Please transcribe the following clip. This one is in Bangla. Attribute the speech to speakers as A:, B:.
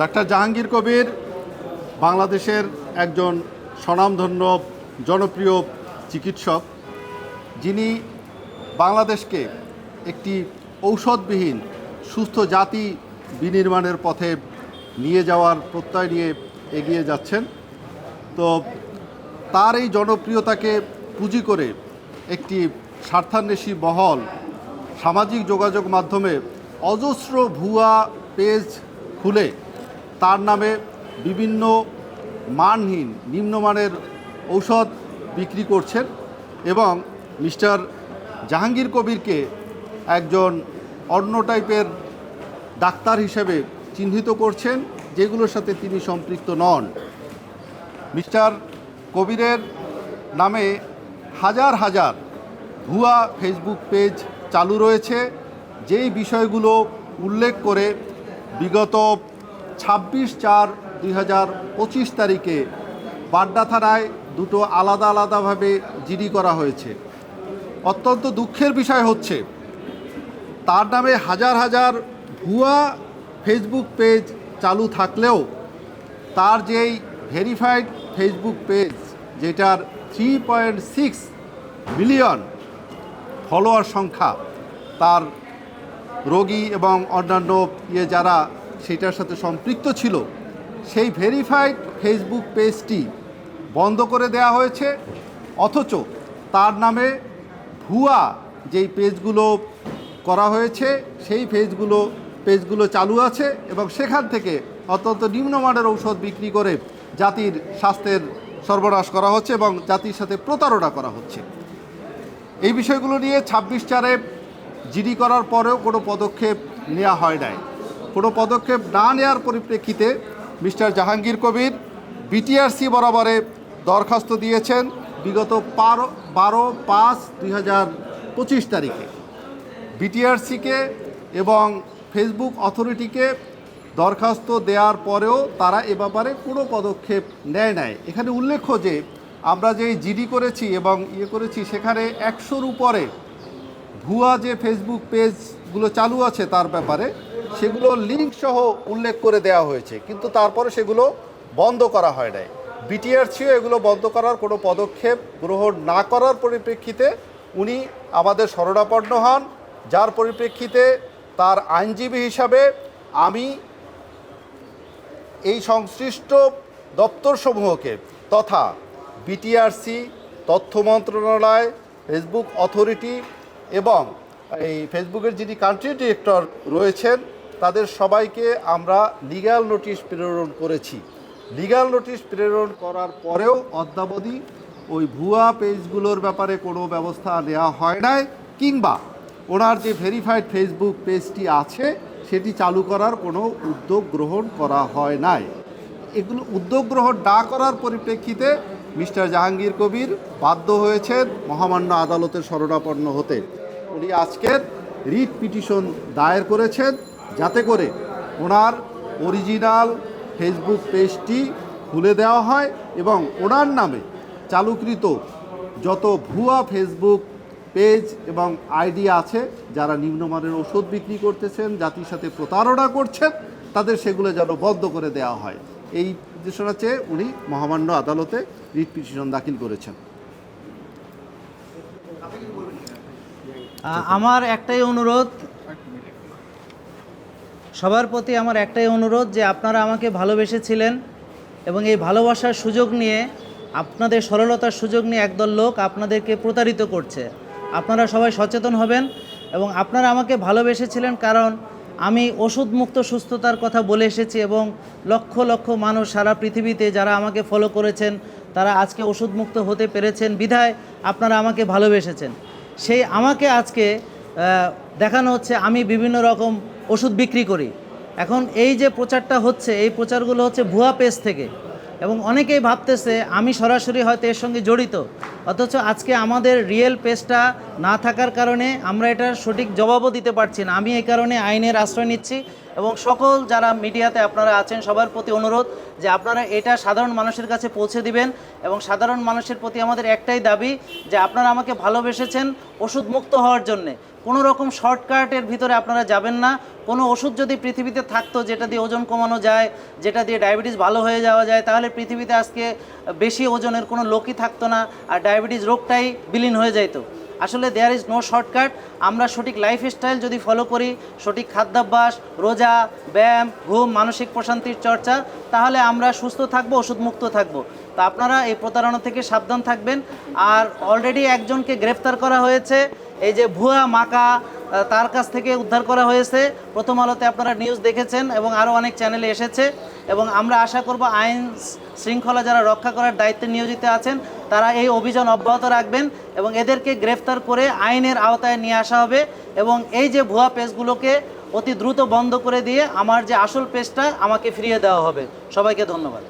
A: ডাক্তার জাহাঙ্গীর কবির বাংলাদেশের একজন স্বনামধন্য, জনপ্রিয় চিকিৎসক। যিনি বাংলাদেশকে একটি ঔষধবিহীন, সুস্থ জাতি বিনির্মাণের পথে নিয়ে যাওয়ার প্রত্যয় নিয়ে এগিয়ে যাচ্ছেন। তো তার এই জনপ্রিয়তাকে পুঁজি করে একটি স্বার্থান্বেষী মহল সামাজিক যোগাযোগ মাধ্যমে অজস্র ভুয়া পেজ খুলে তার নামে বিভিন্ন মানহীন, নিম্নমানের ঔষধ বিক্রি করছেন এবং মিস্টার জাহাঙ্গীর কবিরকে একজন অন্য টাইপের ডাক্তার হিসেবে চিহ্নিত করছেন, যেগুলোর সাথে তিনি সম্পৃক্ত নন। মিস্টার কবিরের নামে হাজার হাজার ভুয়া ফেসবুক পেজ চালু রয়েছে, যেই বিষয়গুলো উল্লেখ করে বিগত ছাব্বিশ চার দুই তারিখে বাড্ডা থানায় দুটো আলাদা আলাদাভাবে জিডি করা হয়েছে। অত্যন্ত দুঃখের বিষয় হচ্ছে, তার নামে হাজার হাজার ভুয়া ফেসবুক পেজ চালু থাকলেও তার যেই ভেরিফাইড ফেসবুক পেজ, যেটার three point six million follower সংখ্যা, তার রোগী এবং অন্যান্য ইয়ে যারা সেটার সাথে সম্পৃক্ত ছিল, সেই ভেরিফাইড ফেসবুক পেজটি বন্ধ করে দেওয়া হয়েছে, অথচ তার নামে ভুয়া যেই পেজগুলো করা হয়েছে, সেই পেজগুলো পেজগুলো চালু আছে এবং সেখান থেকে অত্যন্ত নিম্নমানের ঔষধ বিক্রি করে জাতির স্বাস্থ্যের সর্বনাশ করা হচ্ছে এবং জাতির সাথে প্রতারণা করা হচ্ছে। এই বিষয়গুলো নিয়ে ছাব্বিশ চারে জিডি করার পরেও কোনো পদক্ষেপ নেওয়া হয় নাই। কোনো পদক্ষেপ না নেওয়ার পরিপ্রেক্ষিতে মিস্টার জাহাঙ্গীর কবির বিটিআরসি বরাবরে দরখাস্ত দিয়েছেন বিগত বারো বারো পাঁচ দুই হাজার পঁচিশ তারিখে। বিটিআরসিকে এবং ফেসবুক অথরিটিকে দরখাস্ত দেওয়ার পরেও তারা এ ব্যাপারে কোনো পদক্ষেপ নেয় নাই। এখানে উল্লেখ্য যে, আমরা যে জিডি করেছি এবং ইয়ে করেছি, সেখানে একশোর উপরে ভুয়া যে ফেসবুক পেজগুলো চালু আছে তার ব্যাপারে সেগুলো লিঙ্ক সহ উল্লেখ করে দেওয়া হয়েছে, কিন্তু তারপরে সেগুলো বন্ধ করা হয় নাই। বিটিআরসিও এগুলো বন্ধ করার কোনো পদক্ষেপ গ্রহণ না করার পরিপ্রেক্ষিতে উনি আমাদের শরণাপন্ন হন। যার পরিপ্রেক্ষিতে তার আইনজীবী হিসাবে আমি এই সংশ্লিষ্ট দপ্তরসমূহকে তথা বিটিআরসি তথ্য মন্ত্রণালয় ফেসবুক অথরিটি এবং এই ফেসবুকের যিনি কান্ট্রি ডিরেক্টর রয়েছেন তাদের সবাইকে আমরা লিগ্যাল নোটিশ প্রেরণ করেছি। লিগ্যাল নোটিশ প্রেরণ করার পরেও অদ্যাবধি ওই ভুয়া পেজগুলোর ব্যাপারে কোনো ব্যবস্থা নেওয়া হয় নাই, কিংবা ওনার যে ভেরিফাইড ফেসবুক পেজটি আছে, সেটি চালু করার কোনো উদ্যোগ গ্রহণ করা হয় নাই। এগুলো উদ্যোগ গ্রহণ না করার পরিপ্রেক্ষিতে মিস্টার জাহাঙ্গীর কবির বাধ্য হয়েছেন মহামান্য আদালতের শরণাপন্ন হতে। উনি আজকের রিট পিটিশন দায়ের করেছেন। যাতে করে ওনার অরিজিনাল ফেসবুক পেজটি খুলে দেওয়া হয় এবং ওনার নামে চালুকৃত যত ভুয়া ফেসবুক পেজ এবং আইডি আছে, যারা নিম্নমানের ওষুধ বিক্রি করতেছেন, জাতির সাথে প্রতারণা করছেন, তাদের সেগুলো যেন বন্ধ করে দেওয়া হয়। এই নির্দেশনা চেয়ে উনি মহামান্য আদালতে রিট পিটিশন দাখিল করেছেন।
B: আমার একটাই অনুরোধ সবার প্রতি আমার একটাই অনুরোধ যে আপনারা আমাকে ভালোবেসেছিলেন এবং এই ভালোবাসার সুযোগ নিয়ে, আপনাদের সরলতার সুযোগ নিয়ে একদল লোক আপনাদেরকে প্রতারিত করছে। আপনারা সবাই সচেতন হবেন এবং আপনারা আমাকে ভালোবেসেছিলেন কারণ আমি ওষুধমুক্ত সুস্থতার কথা বলে এসেছি এবং লক্ষ লক্ষ মানুষ সারা পৃথিবীতে যারা আমাকে ফলো করেছেন, তারা আজকে ওষুধমুক্ত হতে পেরেছেন। বিধায় আপনারা আমাকে ভালোবেসেছেন। সেই আমাকে আজকে দেখানো হচ্ছে আমি বিভিন্ন রকম ওষুধ বিক্রি করি। এখন এই যে প্রচারটা হচ্ছে, এই প্রচারগুলো হচ্ছে ভুয়া পেজ থেকে। এবং অনেকেই ভাবতেছে, আমি সরাসরি হয়তো এর সঙ্গে জড়িত। অথচ আজকে আমাদের রিয়েল পেজটা না থাকার কারণে আমরা এটার সঠিক জবাবও দিতে পারছি না। আমি এই কারণে আইনের আশ্রয় নিচ্ছি এবং সকল যারা মিডিয়াতে আপনারা আছেন সবার প্রতি অনুরোধ যে আপনারা এটা সাধারণ মানুষের কাছে পৌঁছে দিবেন এবং সাধারণ মানুষের প্রতি আমাদের একটাই দাবি যে আপনারা আমাকে ভালোবেসেছেন ওষুধ মুক্ত হওয়ার জন্যে। কোনো রকম শর্টকাটের ভিতরে আপনারা যাবেন না। কোনো ওষুধ যদি পৃথিবীতে থাকতো, যেটা দিয়ে ওজন কমানো যায়, যেটা দিয়ে ডায়াবেটিস ভালো হয়ে যাওয়া যায়, তাহলে পৃথিবীতে আজকে বেশি ওজনের কোনো লোকই থাকতো না। আর ডায়াবেটিস রোগটাই বিলীন হয়ে যেত আসলে দেয়ার ইজ নো শর্টকাট আমরা সঠিক লাইফস্টাইল যদি ফলো করি, সঠিক খাদ্যাভ্যাস, রোজা, ব্যায়াম, ঘুম, মানসিক প্রশান্তির চর্চা, তাহলে আমরা সুস্থ থাকব ওষুধ মুক্ত থাকব। তা আপনারা এই প্রতারণা থেকে সাবধান থাকবেন। আর অলরেডি একজনকে গ্রেফতার করা হয়েছে। এই যে ভুয়া মাকা তার কাছ থেকে উদ্ধার করা হয়েছে। প্রথম আলোতে আপনারা নিউজ দেখেছেন এবং আরও অনেক চ্যানেলে এসেছে। এবং আমরা আশা করব আইন শৃঙ্খলা যারা রক্ষা করার দায়িত্বে নিয়োজিত আছেন তারা এই অভিযান অব্যাহত রাখবেন এবং এদেরকে গ্রেফতার করে আইনের আওতায় নিয়ে আসা হবে এবং এই যে ভুয়া পেজগুলোকে অতি দ্রুত বন্ধ করে দিয়ে আমার যে আসল পেজটা আমাকে ফিরিয়ে দেওয়া হবে। সবাইকে ধন্যবাদ।